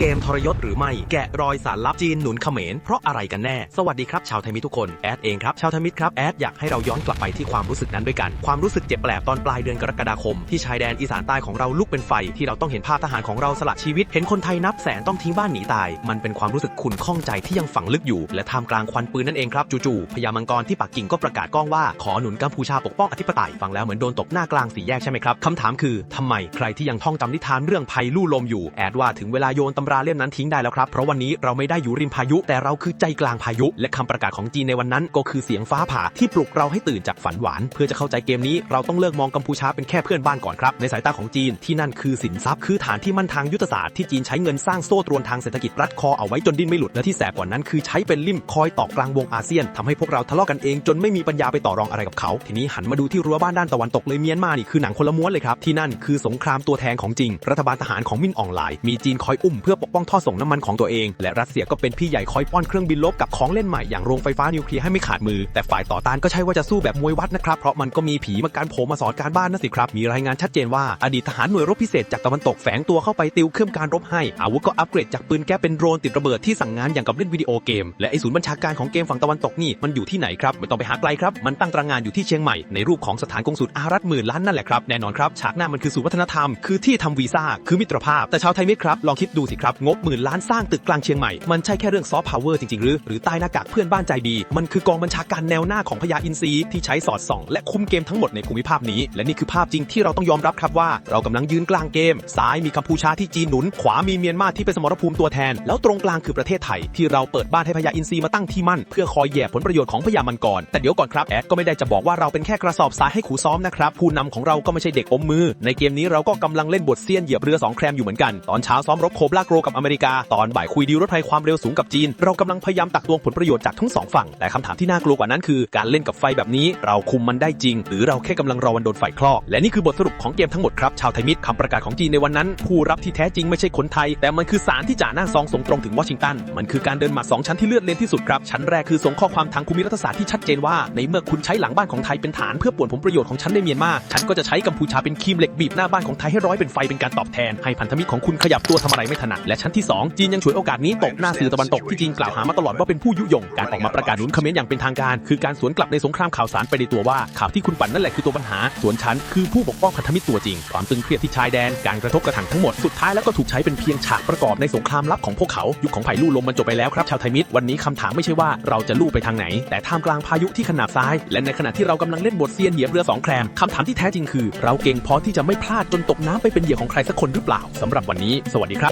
เกมทรยศหรือไม่ แกะรอยสารลับจีนหนุนเขมร เพราะอะไรกันแน่ สวัสดีครับชาวไทยมิตรทุกคน แอดเองครับ ชาวไทยมิตรครับ แอดอยากให้เราย้อนกลับไปที่ความรู้สึกนั้นด้วยกัน ความรู้สึกเจ็บแปลบตอนปลายเดือนกรกฎาคม ที่ชายแดนอีสานใต้ของเราลุกเป็นไฟ ที่เราต้องเห็นภาพทหารของเราสละชีวิต เห็นคนไทยนับแสนต้องทิ้งบ้านหนีตาย มันเป็นความรู้สึกขุ่นข้องใจที่ยังฝังลึกอยู่ และท่ามกลางควันปืนนั่นเองครับ จู่ๆพญามังกรที่ปักกิ่งก็ประกาศก้องว่าขอหนุนกัมพูชาปกป้องอธิปไตย ฟังแล้วเหมือนโดนตบหน้ากลางสี่แยกใช่ไหมครับคำถามคือทำไมใครที่ยังท่องจำนิทานเรื่องภัยลู่ลมอยู่แอดว่าถึงเวลาโยนตำราเล่มนั้นทิ้งได้แล้วครับ เพราะวันนี้เราไม่ได้อยู่ริมพายุ แต่เราคือใจกลางพายุ และคำประกาศของจีนในวันนั้น ก็คือเสียงฟ้าผ่าที่ปลุกเราให้ตื่นจากฝันหวาน เพื่อจะเข้าใจเกมนี้เราต้องเลิกมองกัมพูชาเป็นแค่เพื่อนบ้านก่อนครับ ในสายตาของจีนที่นั่นคือสินทรัพย์คือฐานที่มั่นทางยุทธศาสตร์ที่จีนใช้เงินสร้างโซ่ตรวนทางเศรษฐกิจรัดคอเอาไว้จนดิ้นไม่หลุดและที่แสบกว่านั้นคือใช้เป็นลิ่มคอยตอกกลางวงอาเซียนทำให้พวกเราทะเลาะกันเองจนไม่มีปัญญาไปต่อรองอะไรกับเขา ทีนี้หันมาดูที่รั้วบ้านด้านตะวันตกเลยเมียนมานี่คือหนังคนละม้วนเลยครับที่นั่นคือสงครามตัวแทนของจริงรัฐบาลทหารของมินอองไลน์มีจีนคอยอุ้มเพื่อปกป้องท่อส่งน้ำมันของตัวเอง และรัสเซียก็เป็นพี่ใหญ่คอยป้อนเครื่องบินลบกับของเล่นใหม่อย่างโรงไฟฟ้านิวเคลียร์ให้ไม่ขาดมือ แต่ฝ่ายต่อต้านก็ใช่ว่าจะสู้แบบมวยวัดนะครับ เพราะมันก็มีผีมาการโผลมาสอนการบ้านนะสิครับ มีรายงานชัดเจนว่าอดีตทหารหน่วยรบพิเศษจากตะวันตกแฝงตัวเข้าไปติวเครื่องการรบให้ อาวุธก็อัปเกรดจากปืนแก๊ปเป็นโดรนติดระเบิดที่สั่งงานอย่างกับเล่นวิดีโอเกม และไอศูนย์บัญชาการของเกมฝั่งตะวันตกนี่มันอยู่ที่ไหนครับไม่ต้องไปหาไกลครับมันตั้งตระหงานอยู่ที่เชียงใหม่ในรูปของสถานกงสุลอารัฐหมื่นล้านนั่นแหละครับแน่นอนครับฉากหน้ามันคือศูนย์วัฒนธรรมคือที่ทำวีซ่าคือมิตรภาพแต่ชาวไทยมิตรครับลองคิดดูสิครับงบหมื่นล้านสร้างตึกกลางเชียงใหม่ มันใช่แค่เรื่องซอฟต์พาวเวอร์จริง ๆ หรือ หรือใต้หน้ากากเพื่อนบ้านใจดี มันคือกองบัญชาการแนวหน้าของพญาอินทรีที่ใช้สอดส่อง และคุมเกมทั้งหมดในภูมิภาคนี้ และนี่คือภาพจริงที่เราต้องยอมรับครับว่า เรากำลังยืนกลางเกม ซ้ายมีกัมพูชาที่จีนหนุน ขวามีเมียนมาที่เป็นสมรภูมิตัวแทน แล้วตรงกลางคือประเทศไทย ที่เราเปิดบ้านให้พญาอินทรีมาตั้งที่มั่นเพื่อคอยแย่ผลประโยชน์ของพญามังกรแต่เดี๋ยวก่อนครับแอดก็ไม่ได้จะบอกว่าเราเป็นแค่กระสอบทรายให้ขูซ้อมนะครับผู้นำของเราก็ไม่ใช่เด็กอมมือ ในเกมนี้เราก็กำลังเล่นบทเซียนเหยียบเรือสองแครมอยู่เหมือนกันตอนเช้าซ้อมรบโคบลาโกรกับอเมริกา ตอนบ่ายคุยดีลรถไฟความเร็วสูงกับจีน เรากำลังพยายามตักตวงผลประโยชน์จากทั้งสองฝั่ง แต่คำถามที่น่ากลัวกว่านั้นคือ การเล่นกับไฟแบบนี้ เราคุมมันได้จริง หรือเราแค่กำลังรอวันโดนไฟคลอก และนี่คือบทสรุปของเกมทั้งหมดครับ ชาวไทยมิตรคำประกาศของจีนในวันนั้น ผู้รับที่แท้จริงไม่ใช่คนไทย แต่มันคือสารที่จ่าหน้าซองส่งตรงถึงวอชิงตัน มันคือการเดินหมากสองชั้นที่เลือดเลนที่สุดครับ ชั้นแรกคือส่งข้อความทางภูมิรัฐศาสตร์ที่ชัดเจนว่า ในเมื่อคุณใช้หลังบ้านของไทยเป็นฐานเพื่อป่วนผลประโยชน์ของฉันในเมียนมา ฉันก็จะใช้กัมพูชาเป็นคีมเหล็กบีบหน้าบ้านของไทยให้ร้อยเป็นไฟเป็นการตอบแทน ให้พันธมิตรของคุณขยับตัวทำอะไรไม่ถนัดและชั้นที่สองจีนยังฉวยโอกาสนี้ตบหน้าสื่อตะวันตกที่จีนกล่าวหามาตลอดว่าเป็นผู้ยุยง การออกมาประกาศหนุนเขมรอย่างเป็นทางการ คือการสวนกลับในสงครามข่าวสารไปในตัวว่าข่าวที่คุณปั่นนั่นแหละคือตัวปัญหา ส่วนฉันคือผู้ปกป้องพันธมิตรตัวจริง ความตึงเครียดที่ชายแดน การกระทบกระทั่งทั้งหมด สุดท้ายแล้วก็ถูกใช้เป็นเพียงฉากประกอบในสงครามลับของพวกเขา ยุคของไผ่ลู่ลมมันจบไปแล้วครับชาวไทยมิตร วันนี้คำถามไม่ใช่ว่าเราจะลู่ไปทางไหน แต่ท่ามกลางพายุที่ขนาบซ้าย และในขณะที่เรากำลังเล่นบทเซียนเหยียบเรือสองแครมคำถามที่แท้จริงคือ เราเก่งพอที่จะไม่พลาดจนตกน้ำไปเป็นเหยื่อของใครสักคนหรือเปล่าสำหรับวันนี้ สวัสดีครับ